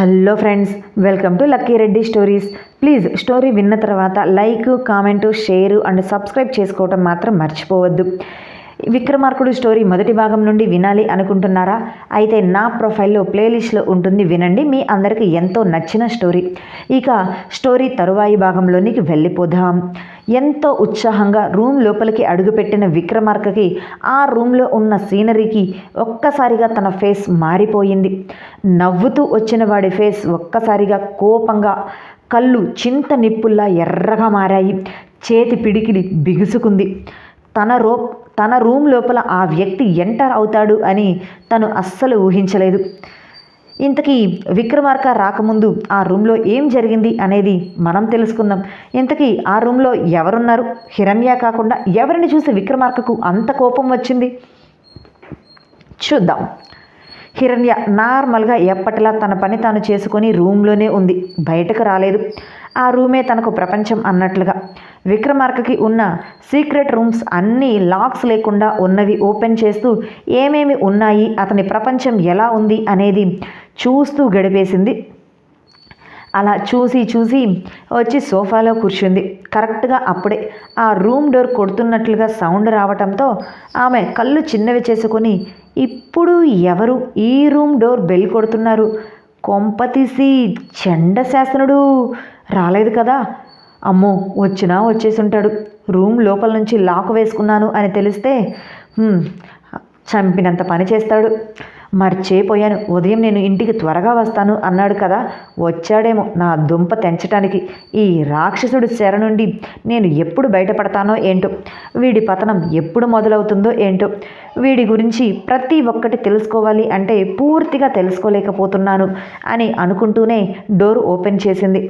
Hello friends welcome to Lucky Reddy stories. Please story విన్న తర్వాత like comment share and subscribe చేసుకోవటం మాత్రం మర్చిపోవద్దు. విక్రమార్కుడు స్టోరీ మొదటి భాగం నుండి వినాలి అనుకుంటున్నారా? అయితే నా ప్రొఫైల్లో ప్లేలిస్ట్లో ఉంటుంది వినండి మీ అందరికీ ఎంతో నచ్చిన స్టోరీ. ఇక స్టోరీ తరువాయి భాగంలోనికి వెళ్ళిపోదాం. ఎంతో ఉత్సాహంగా రూమ్ లోపలికి అడుగుపెట్టిన విక్రమార్కకి ఆ రూమ్లో ఉన్న సీనరీకి ఒక్కసారిగా తన ఫేస్ మారిపోయింది. నవ్వుతూ వచ్చిన వాడి ఫేస్ ఒక్కసారిగా కోపంగా కళ్ళు చింత నిప్పుల్లా ఎర్రగా మారాయి. చేతి పిడికిలి బిగుసుకుంది. తన రో తన రూమ్ లోపల ఆ వ్యక్తి ఎంటర్ అవుతాడు అని తను అస్సలు ఊహించలేదు. ఇంతకీ విక్రమార్క రాకముందు ఆ రూమ్లో ఏం జరిగింది అనేది మనం తెలుసుకుందాం. ఇంతకీ ఆ రూమ్లో ఎవరున్నారు? హిరణ్య కాకుండా ఎవరిని చూసి విక్రమార్కకు అంత కోపం వచ్చింది? చూద్దాం. హిరణ్య నార్మల్గా ఎప్పటిలా తన పని తాను చేసుకొని రూమ్లోనే ఉంది. బయటకు రాలేదు. ఆ రూమే తనకు ప్రపంచం అన్నట్లుగా. విక్రమార్కకి ఉన్న సీక్రెట్ రూమ్స్ అన్నీ లాక్స్ లేకుండా ఉన్నవి ఓపెన్ చేస్తూ ఏమేమి ఉన్నాయి అతని ప్రపంచం ఎలా ఉంది అనేది చూస్తూ గడిపేసింది. అలా చూసి చూసి వచ్చి సోఫాలో కూర్చుంది. కరెక్ట్గా అప్పుడే ఆ రూమ్ డోర్ కొడుతున్నట్లుగా సౌండ్ రావటంతో ఆమె కళ్ళు చిన్నవి చేసుకొని ఇప్పుడు ఎవరు ఈ రూమ్ డోర్ బెల్ కొడుతున్నారు? కొంపతీసి చండశాసనుడు రాలేదు కదా? అమ్మో వచ్చినా వచ్చేసి ఉంటాడు రూమ్ లోపల నుంచి లాక్ వేసుకున్నాను అని తెలిస్తే చంపినంత పని చేస్తాడు. మర్చేపోయాను. ఉదయం నేను ఇంటికి త్వరగా వస్తాను అన్నాడు కదా? వచ్చాడేమో నా దుంప తెంచటానికి. ఈ రాక్షసుడి శర నుండి నేను ఎప్పుడు బయటపడతానో ఏంటో? వీడి పతనం ఎప్పుడు మొదలవుతుందో ఏంటో? వీడి గురించి ప్రతి ఒక్కటి తెలుసుకోవాలి అంటే పూర్తిగా తెలుసుకోలేకపోతున్నాను అని అనుకుంటూనే డోర్ ఓపెన్ చేసింది.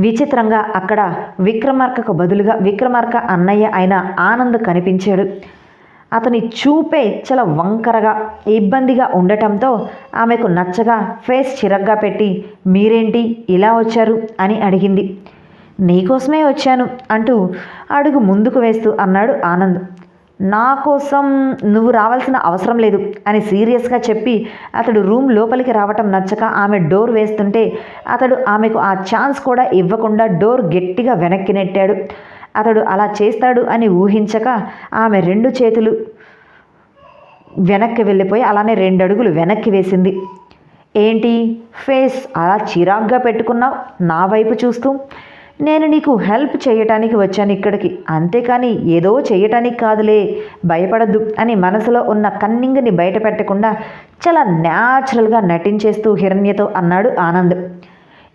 విచిత్రంగా అక్కడ విక్రమార్కకు బదులుగా విక్రమార్క అన్నయ్య అయిన ఆనంద్ కనిపించాడు. అతని చూపే చాలా వంకరగా ఇబ్బందిగా ఉండటంతో ఆమెకు నచ్చగా ఫేస్ చిరగ్గా పెట్టి మీరేంటి ఇలా వచ్చారు? అని అడిగింది. నీకోసమే వచ్చాను అంటూ అడుగు ముందుకు వేస్తూ అన్నాడు ఆనంద్. నా కోసం నువ్వు రావాల్సిన అవసరం లేదు అని సీరియస్గా చెప్పి అతడు రూమ్ లోపలికి రావటం నచ్చక ఆమె డోర్ వేస్తుంటే అతడు ఆమెకు ఆ ఛాన్స్ కూడా ఇవ్వకుండా డోర్ గట్టిగా వెనక్కి నెట్టాడు. అతడు అలా చేస్తాడు అని ఊహించక ఆమె రెండు చేతులు వెనక్కి వెళ్ళిపోయి అలానే రెండు అడుగులు వెనక్కి వేసింది. ఏంటి? ఫేస్ అలా చిరాగ్గా పెట్టుకున్నావు? నా వైపు చూస్తూ నేను నీకు హెల్ప్ చేయటానికి వచ్చాను ఇక్కడికి. అంతేకాని ఏదో చేయటానికి కాదులే. భయపడద్దు అని మనసులో ఉన్న కన్నింగ్ని బయట పెట్టకుండా చాలా న్యాచురల్గా నటించేస్తూ హిరణ్యతో అన్నాడు ఆనంద్.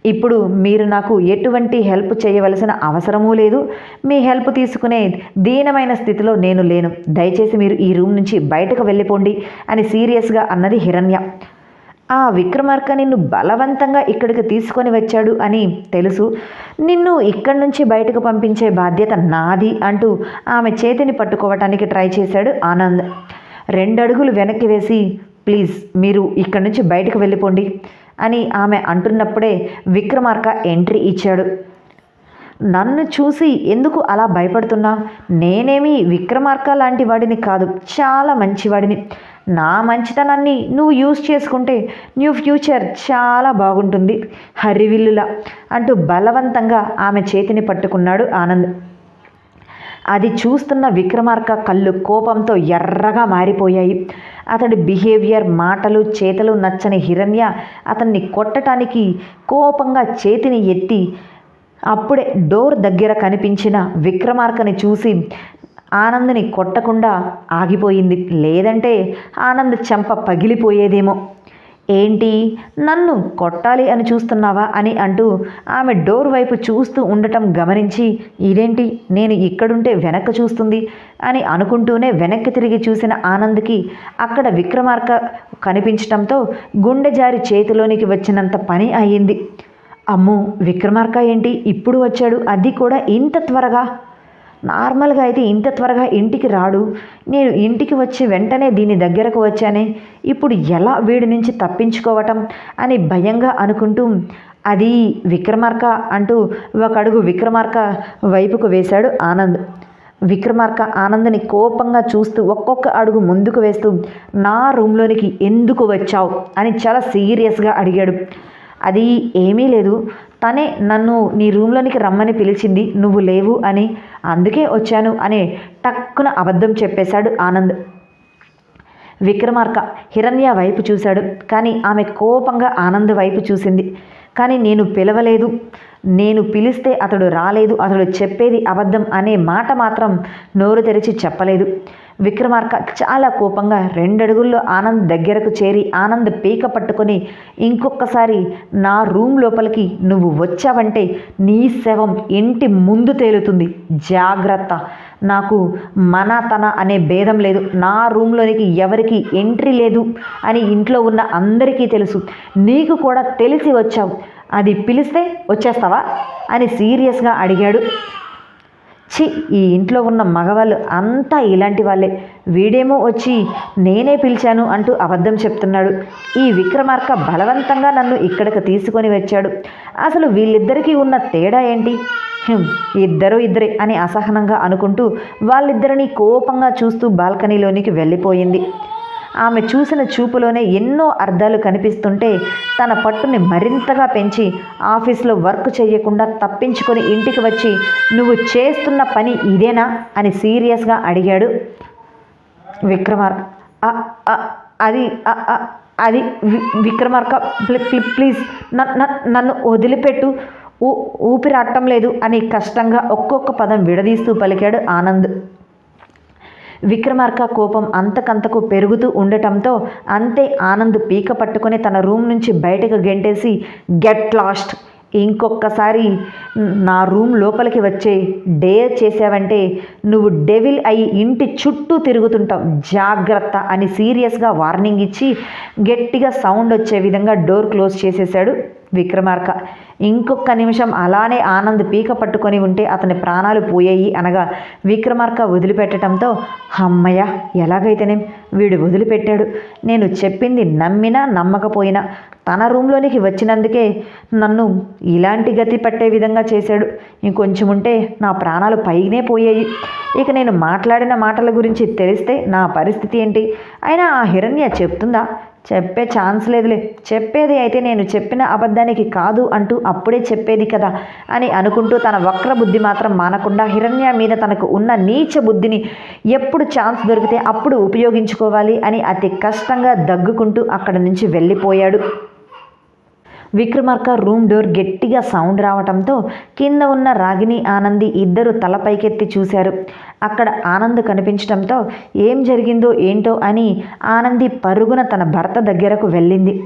ఇప్పుడు మీరు నాకు ఎటువంటి హెల్ప్ చేయవలసిన అవసరమూ లేదు. మీ హెల్ప్ తీసుకునే దీనమైన స్థితిలో నేను లేను. దయచేసి మీరు ఈ రూమ్ నుంచి బయటకు వెళ్ళిపోండి అని సీరియస్గా అన్నది హిరణ్య. ఆ విక్రమార్క నిన్ను బలవంతంగా ఇక్కడికి తీసుకొని వచ్చాడు అని తెలుసు. నిన్ను ఇక్కడి నుంచి బయటకు పంపించే బాధ్యత నాది అంటూ ఆమె చేతిని పట్టుకోవటానికి ట్రై చేశాడు ఆనంద్. రెండు అడుగులు వెనక్కి వేసి ప్లీజ్ మీరు ఇక్కడి నుంచి బయటకు వెళ్ళిపోండి అని ఆమె అంటున్నప్పుడే విక్రమార్క ఎంట్రీ ఇచ్చాడు. నన్ను చూసి ఎందుకు అలా భయపడుతున్నా? నేనేమి విక్రమార్క లాంటి వాడిని కాదు చాలా మంచివాడిని. నా మంచితనాన్ని నువ్వు యూజ్ చేసుకుంటే న్యూ ఫ్యూచర్ చాలా బాగుంటుంది. హరివిల్లులా అంటూ బలవంతంగా ఆమె చేతిని పట్టుకున్నాడు ఆనంద్. అది చూస్తున్న విక్రమార్క కళ్ళు కోపంతో ఎర్రగా మారిపోయాయి. అతడి బిహేవియర్ మాటలు చేతలు నచ్చని హిరణ్య అతన్ని కొట్టడానికి కోపంగా చేతిని ఎత్తి అప్పుడే డోర్ దగ్గర కనిపించిన విక్రమార్కని చూసి ఆనంద్ని కొట్టకుండా ఆగిపోయింది. లేదంటే ఆనంద్ చెంప పగిలిపోయేదేమో. ఏంటి? నన్ను కొట్టాలి అని చూస్తున్నావా అని అంటూ ఆమె డోర్ వైపు చూస్తూ ఉండటం గమనించి ఇదేంటి? నేను ఇక్కడుంటే వెనక్కి చూస్తుంది అని అనుకుంటూనే వెనక్కి తిరిగి చూసిన ఆనంద్కి అక్కడ విక్రమార్క కనిపించటంతో గుండె జారి చేతిలోనికి వచ్చినంత పని అయ్యింది. అమ్మో విక్రమార్క ఏంటి? ఇప్పుడు వచ్చాడు. అది కూడా ఇంత త్వరగా? నార్మల్గా అయితే ఇంత త్వరగా ఇంటికి రాడు. నేను ఇంటికి వచ్చి వెంటనే దీని దగ్గరకు వచ్చానే. ఇప్పుడు ఎలా వీడి నుంచి తప్పించుకోవటం అని భయంగా అనుకుంటూ అది విక్రమార్క అంటూ ఒక అడుగు విక్రమార్క వైపుకు వేశాడు ఆనంద్. విక్రమార్క ఆనందని కోపంగా చూస్తూ ఒక్కొక్క అడుగు ముందుకు వేస్తూ నా రూమ్లోనికి ఎందుకు వచ్చావు? అని చాలా సీరియస్గా అడిగాడు. అది ఏమీ లేదు. తనే నన్ను నీ రూమ్లోనికి రమ్మని పిలిచింది నువ్వు లేవు అని. అందుకే వచ్చాను అని టక్కున అబద్ధం చెప్పేశాడు ఆనంద్. విక్రమార్క హిరణ్య వైపు చూశాడు కానీ ఆమె కోపంగా ఆనంద్ వైపు చూసింది. కానీ నేను పిలవలేదు. నేను పిలిస్తే అతడు రాలేదు. అతడు చెప్పేది అబద్ధం అనే మాట మాత్రం నోరు తెరిచి చెప్పలేదు. విక్రమార్క చాలా కోపంగా రెండడుగుల్లో ఆనంద్ దగ్గరకు చేరి ఆనంద్ పీక పట్టుకొని ఇంకొకసారి నా రూమ్ లోపలికి నువ్వు వచ్చావంటే నీ శవం ఇంటి ముందు తేలుతుంది. జాగ్రత్త. నాకు మన తన అనే భేదం లేదు. నా రూమ్లోనికి ఎవరికి ఎంట్రీ లేదు అని ఇంట్లో ఉన్న అందరికీ తెలుసు. నీకు కూడా తెలిసి వచ్చావు. అది పిలిస్తే వచ్చేస్తావా? అని సీరియస్గా అడిగాడు. ఛీ ఈ ఇంట్లో ఉన్న మగవాళ్ళు అంతా ఇలాంటి వాళ్ళే. వీడేమో వచ్చి నేనే పిలిచాను అంటూ అబద్ధం చెప్తున్నాడు. ఈ విక్రమార్క బలవంతంగా నన్ను ఇక్కడికి తీసుకొని వచ్చాడు. అసలు వీళ్ళిద్దరికీ ఉన్న తేడా ఏంటి? హ్మ్, ఇద్దరు ఇద్దరే అని అసహనంగా అనుకుంటూ వాళ్ళిద్దరిని కోపంగా చూస్తూ బాల్కనీలోనికి వెళ్ళిపోయింది. ఆమె చూసిన చూపులోనే ఎన్నో అర్థాలు కనిపిస్తుంటే తన పట్టుని మరింతగా పెంచి ఆఫీస్లో వర్క్ చేయకుండా తప్పించుకొని ఇంటికి వచ్చి నువ్వు చేస్తున్న పని ఇదేనా? అని సీరియస్గా అడిగాడు విక్రమార్క. అది అది విక్రమార్క ప్లీ- ప్లీజ్ నన్ను వదిలిపెట్టు. ఊ ఊపిరాటం లేదు అని కష్టంగా ఒక్కొక్క పదం విడదీస్తూ పలికాడు ఆనంద్. విక్రమార్క కోపం అంతకంతకు పెరుగుతూ ఉండటంతో అంతే ఆనంద్ పీక పట్టుకొని తన రూమ్ నుంచి బయటకు గెంటేసి గెట్ లాస్ట్ ఇంకొకసారి నా రూమ్ లోపలికి వచ్చే డేర్ చేసావంటే నువ్వు డెవిల్ అయి ఇంటి చుట్టూ తిరుగుతుంటావు. జాగ్రత్త అని సీరియస్గా వార్నింగ్ ఇచ్చి గట్టిగా సౌండ్ వచ్చే విధంగా డోర్ క్లోజ్ చేసేశాడు విక్రమార్క. ఇంకొక నిమిషం అలానే ఆనంద్ పీక పట్టుకొని ఉంటే అతని ప్రాణాలు పోయాయి అనగా విక్రమార్క వదిలిపెట్టడంతో అమ్మయ్య ఎలాగైతేనేం? వీడు వదిలిపెట్టాడు. నేను చెప్పింది నమ్మినా నమ్మకపోయినా తన రూమ్లోనికి వచ్చినందుకే నన్ను ఇలాంటి గతి పట్టే విధంగా చేశాడు. ఇంకొంచెం ఉంటే నా ప్రాణాలు పైనే పోయాయి. ఇక నేను మాట్లాడిన మాటల గురించి తెలిస్తే నా పరిస్థితి ఏంటి? అయినా ఆ హిరణ్య చెప్తుందా? చెప్పే ఛాన్స్ లేదులే. చెప్పేది అయితే నేను చెప్పిన అబద్ధానికి కాదు అంటూ అప్పుడే చెప్పేది కదా అని అనుకుంటూ తన వక్ర బుద్ధి మాత్రం మానకుండా హిరణ్య మీద తనకు ఉన్న నీచ బుద్ధిని ఎప్పుడు ఛాన్స్ దొరికితే అప్పుడు ఉపయోగించుకోవాలి అని అతి కష్టంగా దగ్గుకుంటూ అక్కడి నుంచి వెళ్ళిపోయాడు. విక్రమార్క రూమ్ డోర్ గట్టిగా సౌండ్ రావటంతో కింద ఉన్న రాగిని ఆనంది ఇద్దరు తలపైకెత్తి చూశారు. అక్కడ ఆనంద్ కనిపించడంతో ఏం జరిగిందో ఏంటో అని ఆనంది పరుగున తన భర్త దగ్గరకు వెళ్ళింది.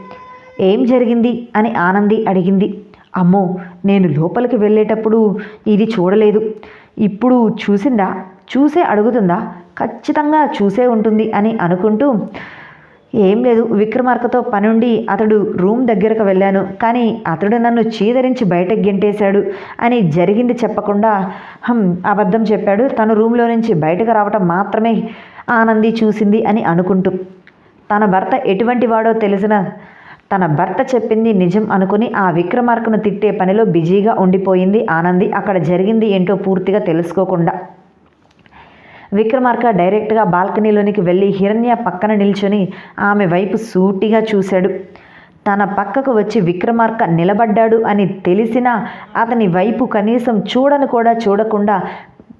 ఏం జరిగింది? అని ఆనంది అడిగింది. అమ్మో నేను లోపలికి వెళ్ళేటప్పుడు ఇది చూడలేదు. ఇప్పుడు చూసిందా? చూసే అడుగుతుందా? ఖచ్చితంగా చూసే ఉంటుంది అని అనుకుంటూ ఏం లేదు విక్రమార్కతో పనుండి అతడు రూమ్ దగ్గరకు వెళ్ళాను. కానీ అతడు నన్ను చీదరించి బయటకు గెంటేశాడు అని జరిగింది చెప్పకుండా హం అబద్ధం చెప్పాడు. తను రూమ్లో నుంచి బయటకు రావటం మాత్రమే ఆనంది చూసింది అని అనుకుంటూ. తన భర్త ఎటువంటి వాడో తెలిసిన తన భర్త చెప్పింది నిజం అనుకుని ఆ విక్రమార్కను తిట్టే పనిలో బిజీగా ఉండిపోయింది ఆనంది. అక్కడ జరిగింది ఏంటో పూర్తిగా తెలుసుకోకుండా. విక్రమార్క డైరెక్ట్గా బాల్కనీలోనికి వెళ్ళి హిరణ్య పక్కన నిల్చొని ఆమె వైపు సూటిగా చూశాడు. తన పక్కకు వచ్చి విక్రమార్క నిలబడ్డాడు అని తెలిసినా అతని వైపు కనీసం చూడను కూడా చూడకుండా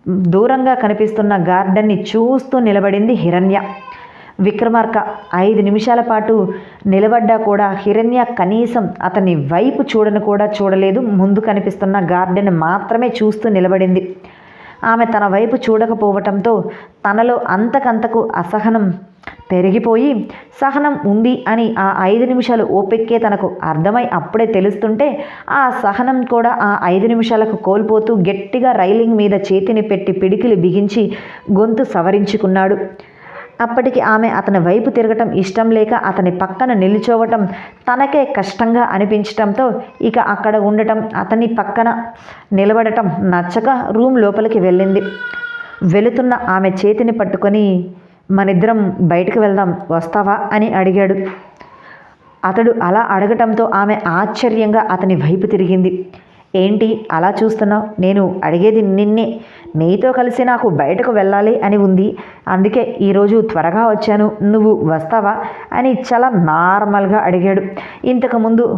దూరంగా కనిపిస్తున్న గార్డెన్ని చూస్తూ నిలబడింది హిరణ్య. విక్రమార్క ఐదు నిమిషాల పాటు నిలబడ్డా కూడా హిరణ్య కనీసం అతని వైపు చూడను కూడా చూడలేదు. ముందు కనిపిస్తున్న గార్డెన్ మాత్రమే చూస్తూ నిలబడింది. ఆమె తన వైపు చూడకపోవటంతో తనలో అంతకంతకు అసహనం పెరిగిపోయి సహనం ఉంది అని ఆ ఐదు నిమిషాలు ఓపెక్కే తనకు అర్థమై అప్పుడే తెలుస్తుంటే ఆ సహనం కూడా ఆ ఐదు నిమిషాలకు కోల్పోతూ గట్టిగా రైలింగ్ మీద చేతిని పెట్టి పిడికిలు బిగించి గొంతు సవరించుకున్నాడు. అప్పటికి ఆమె అతని వైపు తిరగటం ఇష్టం లేక అతని పక్కన నిల్చోవటం తనకే కష్టంగా అనిపించటంతో ఇక అక్కడ ఉండటం అతని పక్కన నిలబడటం నచ్చక రూమ్ లోపలికి వెళ్ళింది. వెళుతున్న ఆమె చేతిని పట్టుకొని మనిద్దరం బయటకు వెళ్దాం వస్తావా? అని అడిగాడు. అతడు అలా అడగటంతో ఆమె ఆశ్చర్యంగా అతని వైపు తిరిగింది. ఏంటి అలా చూస్తున్నావు? నేను అడిగేది నిన్నే. నీతో కలిసి నాకు బయటకు వెళ్ళాలి అని ఉంది. అందుకే ఈరోజు త్వరగా వచ్చాను. నువ్వు వస్తావా? అని చాలా నార్మల్గా అడిగాడు. ఇంతకుముందు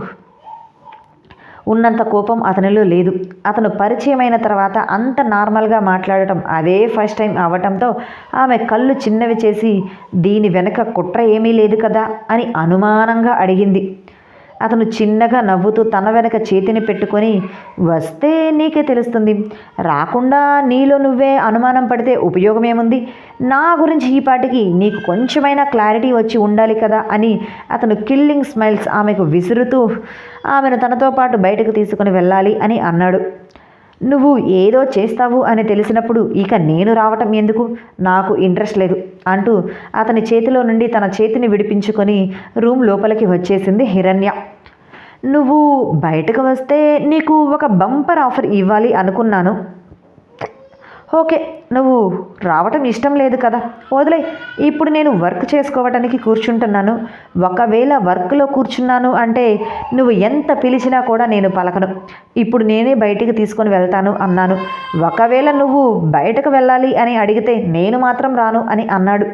ఉన్నంత కోపం అతనిలో లేదు. అతను పరిచయమైన తర్వాత అంత నార్మల్గా మాట్లాడటం అదే ఫస్ట్ టైం అవటంతో ఆమె కళ్ళు చిన్నవి చేసి దీని వెనక కుట్ర ఏమీ లేదు కదా? అని అనుమానంగా అడిగింది. అతను చిన్నగా నవ్వుతూ తన వెనక చేతిని పెట్టుకొని వస్తే నీకే తెలుస్తుంది. రాకుండా నీలో నువ్వే అనుమానం పడితే ఉపయోగం ఏముంది నా గురించి ఈ పాటికి నీకు కొంచెమైనా క్లారిటీ వచ్చి ఉండాలి కదా అని అతను కిల్లింగ్ స్మైల్స్ ఆమెకు విసురుతూ ఆమెను తనతో పాటు బయటకు తీసుకుని వెళ్ళాలి అని అన్నాడు. నువ్వు ఏదో చేస్తావు అని తెలిసినప్పుడు ఇక నేను రావటం ఎందుకు? నాకు ఇంట్రెస్ట్ లేదు అంటూ అతని చేతిలో నుండి తన చేతిని విడిపించుకొని రూమ్ లోపలికి వచ్చేసింది హిరణ్య. నువ్వు బయటకు వస్తే నీకు ఒక బంపర్ ఆఫర్ ఇవ్వాలి అనుకున్నాను. ఓకే నువ్వు రావటం ఇష్టం లేదు కదా. వదిలే ఇప్పుడు నేను వర్క్ చేసుకోవటానికి కూర్చుంటున్నాను. ఒకవేళ వర్క్లో కూర్చున్నాను అంటే నువ్వు ఎంత పిలిచినా కూడా నేను పలకను. ఇప్పుడు నేనే బయటికి తీసుకొని వెళ్తాను అన్నాను. ఒకవేళ నువ్వు బయటకు వెళ్ళాలి అని అడిగితే నేను మాత్రం రాను అని అన్నాడు.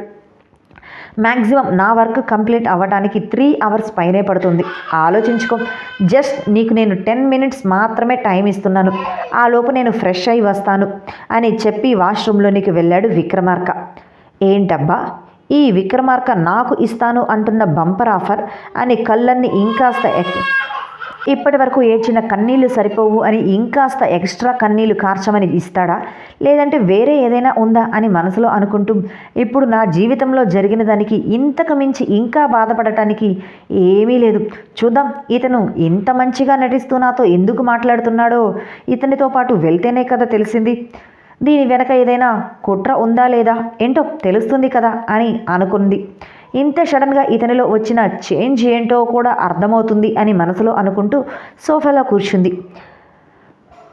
మ్యాక్సిమం నా వర్క్ కంప్లీట్ అవ్వడానికి త్రీ అవర్స్ పైనే పడుతుంది. ఆలోచించుకో. జస్ట్ నీకు నేను టెన్ మినిట్స్ మాత్రమే టైం ఇస్తున్నాను. ఆ లోపు నేను ఫ్రెష్ అయి వస్తాను అని చెప్పి వాష్రూమ్లోనికి వెళ్ళాడు విక్రమార్క. ఏంటబ్బా? ఈ విక్రమార్క నాకు ఇస్తాను అంటున్న బంపర్ ఆఫర్ అని కళ్ళన్ని ఇంకాస్త ఎక్ ఇప్పటి వరకు ఏడ్చిన కన్నీళ్ళు సరిపోవు అని ఇంకాస్త ఎక్స్ట్రా కన్నీళ్ళు కార్చమని ఇస్తాడా? లేదంటే వేరే ఏదైనా ఉందా అని మనసులో అనుకుంటూ ఇప్పుడు నా జీవితంలో జరిగిన దానికి ఇంతకు మించి ఇంకా బాధపడటానికి ఏమీ లేదు. చూద్దాం ఇతను ఇంత మంచిగా నటిస్తూ నాతో ఎందుకు మాట్లాడుతున్నాడో? ఇతనితో పాటు వెళ్తేనే కదా తెలిసింది. దీని వెనక ఏదైనా కుట్ర ఉందా లేదా? ఏంటో తెలుస్తుంది కదా అని అనుకుంది. ఇంత సడన్గా ఇతనిలో వచ్చిన చేంజ్ ఏంటో కూడా అర్థమవుతుంది అని మనసులో అనుకుంటూ సోఫాలో కూర్చుంది.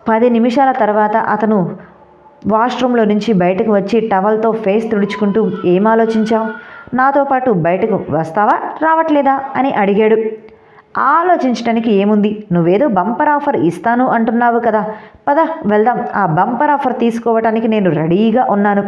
పది నిమిషాల తర్వాత అతను వాష్రూమ్లో నుంచి బయటకు వచ్చి టవల్తో ఫేస్ తుడుచుకుంటూ ఏం ఆలోచించావు? నాతో పాటు బయటకు వస్తావా? రావట్లేదా? అని అడిగాడు. ఆలోచించడానికి ఏముంది? నువ్వేదో బంపర్ ఆఫర్ ఇస్తాను అంటున్నావు కదా. పద వెళ్దాం. ఆ బంపర్ ఆఫర్ తీసుకోవటానికి నేను రెడీగా ఉన్నాను.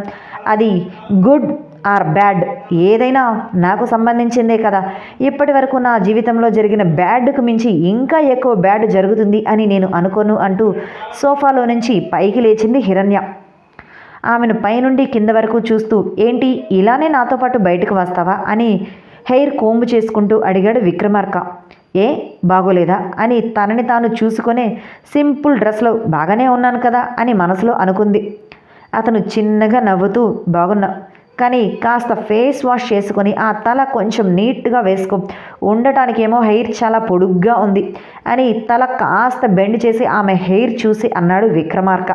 అది గుడ్ ఆర్ బ్యాడ్? ఏదైనా నాకు సంబంధించిందే కదా. ఇప్పటి వరకు నా జీవితంలో జరిగిన బ్యాడ్కు మించి ఇంకా ఎక్కువ బ్యాడ్ జరుగుతుంది అని నేను అనుకోను అంటూ సోఫాలో నుంచి పైకి లేచింది హిరణ్య. ఆమెను పైనుండి కింద వరకు చూస్తూ ఏంటి ఇలానే నాతో పాటు బయటకు వస్తావా? అని హెయిర్ కోంబు చేసుకుంటూ అడిగాడు విక్రమార్క. ఏ బాగోలేదా? అని తనని తాను చూసుకొనే సింపుల్ డ్రెస్లో బాగానే ఉన్నాను కదా అని మనసులో అనుకుంది. అతను చిన్నగా నవ్వుతూ బాగున్నా కానీ కాస్త ఫేస్ వాష్ చేసుకొని ఆ తల కొంచెం నీట్గా వేసుకో. ఉండటానికేమో హెయిర్ చాలా పొడుగ్గా ఉంది అని తల కాస్త బెండ్ చేసి ఆమె హెయిర్ చూసి అన్నాడు విక్రమార్క.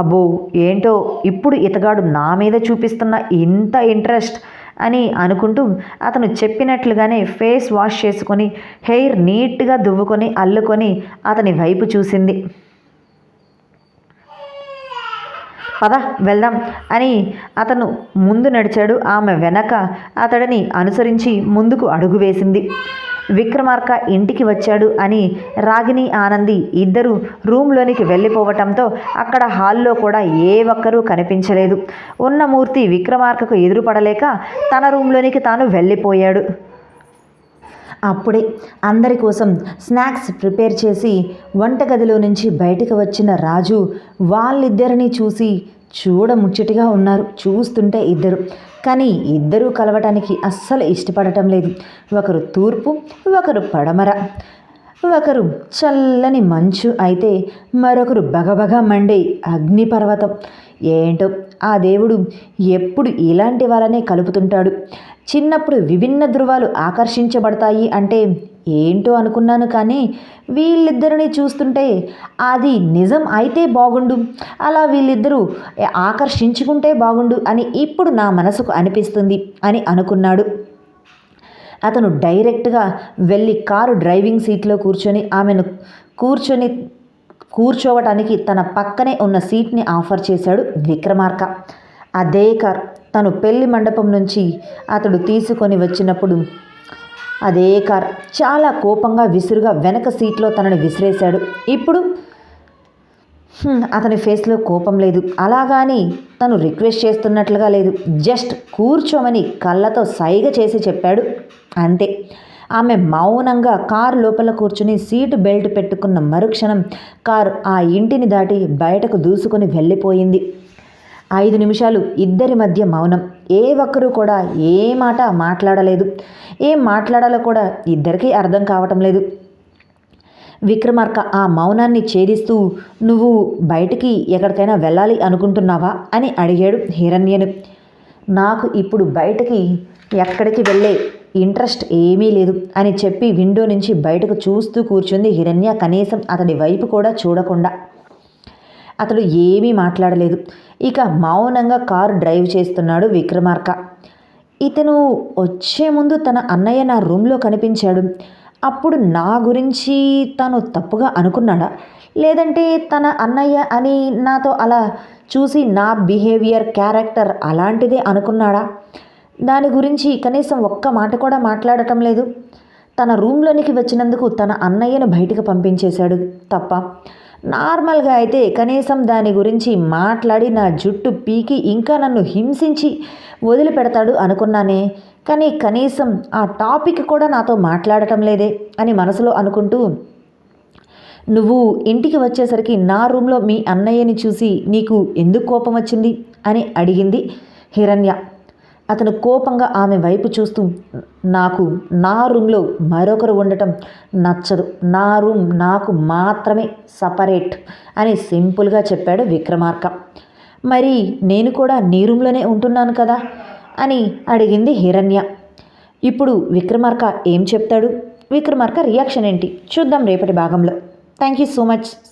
అబ్బో ఏంటో ఇప్పుడు ఇతగాడు నా మీద చూపిస్తున్న ఇంత ఇంట్రెస్ట్ అని అనుకుంటూ అతను చెప్పినట్లుగానే ఫేస్ వాష్ చేసుకొని హెయిర్ నీట్గా దువ్వుకొని అల్లుకొని అతని వైపు చూసింది. పద వెళ్దాం అని అతను ముందు నడిచాడు. ఆమె వెనక అతడిని అనుసరించి ముందుకు అడుగు వేసింది. విక్రమార్క ఇంటికి వచ్చాడు అని రాగిని ఆనంది ఇద్దరు రూమ్లోనికి వెళ్ళిపోవటంతో అక్కడ హాల్లో కూడా ఏ ఒక్కరూ కనిపించలేదు. ఉన్న మూర్తి విక్రమార్కకు ఎదురుపడలేక తన రూమ్లోనికి తాను వెళ్ళిపోయాడు. అప్పుడే అందరి కోసం స్నాక్స్ ప్రిపేర్ చేసి వంటగదిలో నుంచి బయటకు వచ్చిన రాజు వాళ్ళిద్దరిని చూసి చూడముచ్చటిగా ఉన్నారు. చూస్తుంటే ఇద్దరు. కానీ ఇద్దరూ కలవటానికి అస్సలు ఇష్టపడటం లేదు. ఒకరు తూర్పు ఒకరు పడమర. ఒకరు చల్లని మంచు అయితే మరొకరు బగబగ మండే అగ్నిపర్వతం. ఏంటో ఆ దేవుడు ఎప్పుడు ఇలాంటి వాళ్ళనే కలుపుతుంటాడు. చిన్నప్పుడు విభిన్న ధృవాలు ఆకర్షించబడతాయి అంటే ఏంటో అనుకున్నాను కానీ వీళ్ళిద్దరిని చూస్తుంటే అది నిజం అయితే బాగుండు. అలా వీళ్ళిద్దరూ ఆకర్షించుకుంటే బాగుండు అని ఇప్పుడు నా మనసుకు అనిపిస్తుంది అని అనుకున్నాడు. అతను డైరెక్ట్గా వెళ్ళి కారు డ్రైవింగ్ సీట్లో కూర్చొని ఆమెను కూర్చొని కూర్చోవటానికి తన పక్కనే ఉన్న సీట్ని ఆఫర్ చేశాడు విక్రమార్క. అదే కార్ తను పెళ్ళి మండపం నుంచి అతడు తీసుకొని వచ్చినప్పుడు అదే కార్ చాలా కోపంగా విసురుగా వెనక సీట్లో తనని విసిరేశాడు. ఇప్పుడు అతని ఫేస్లో కోపం లేదు. అలాగాని తను రిక్వెస్ట్ చేస్తున్నట్లుగా లేదు. జస్ట్ కూర్చోమని కళ్ళతో సైగ చేసి చెప్పాడు. అంతే. ఆమె మౌనంగా కారు లోపల కూర్చుని సీటు బెల్ట్ పెట్టుకున్న మరుక్షణం కారు ఆ ఇంటిని దాటి బయటకు దూసుకొని వెళ్ళిపోయింది. ఐదు నిమిషాలు ఇద్దరి మధ్య మౌనం. ఏ ఒక్కరూ కూడా ఏ మాట మాట్లాడలేదు. ఏం మాట్లాడాలో కూడా ఇద్దరికీ అర్థం కావటం లేదు. విక్రమార్క ఆ మౌనాన్ని ఛేదిస్తూ నువ్వు బయటికి ఎక్కడికైనా వెళ్ళాలి అనుకుంటున్నావా? అని అడిగాడు హిరణ్యను. నాకు ఇప్పుడు బయటికి ఎక్కడికి వెళ్ళే ఇంట్రెస్ట్ ఏమీ లేదు అని చెప్పి విండో నుంచి బయటకు చూస్తూ కూర్చుంది హిరణ్య. కనీసం అతడి వైపు కూడా చూడకుండా. అతడు ఏమీ మాట్లాడలేదు. ఇక మౌనంగా కారు డ్రైవ్ చేస్తున్నాడు విక్రమార్క. ఇతను వచ్చే ముందు తన అన్నయ్య నా రూమ్లో కనిపించాడు. అప్పుడు నా గురించి తను తప్పుగా అనుకున్నాడా? లేదంటే తన అన్నయ్య అని నాతో అలా చూసి నా బిహేవియర్ క్యారెక్టర్ అలాంటిదే అనుకున్నాడా? దాని గురించి కనీసం ఒక్క మాట కూడా మాట్లాడటం లేదు. తన రూమ్లోనికి వచ్చినందుకు తన అన్నయ్యను బయటకు పంపించేశాడు తప్ప. నార్మల్గా అయితే కనీసం దాని గురించి మాట్లాడి నా జుట్టు పీకి ఇంకా నన్ను హింసించి వదిలిపెడతాడు అనుకున్నానే. కానీ కనీసం ఆ టాపిక్ కూడా నాతో మాట్లాడటం లేదే అని మనసులో అనుకుంటూ నువ్వు ఇంటికి వచ్చేసరికి నా రూమ్లో మీ అన్నయ్యని చూసి నీకు ఎందుకు కోపం వచ్చింది? అని అడిగింది హిరణ్య. అతను కోపంగా ఆమె వైపు చూస్తూ నాకు నా రూమ్లో మరొకరు ఉండటం నచ్చదు. నా రూమ్ నాకు మాత్రమే సపరేట్ అని సింపుల్గా చెప్పాడు విక్రమార్క. మరి నేను కూడా నీ రూమ్లోనే ఉంటున్నాను కదా? అని అడిగింది హిరణ్య. ఇప్పుడు విక్రమార్క ఏం చెప్తాడు? విక్రమార్క రియాక్షన్ ఏంటి? చూద్దాం రేపటి భాగంలో. Thank you so much.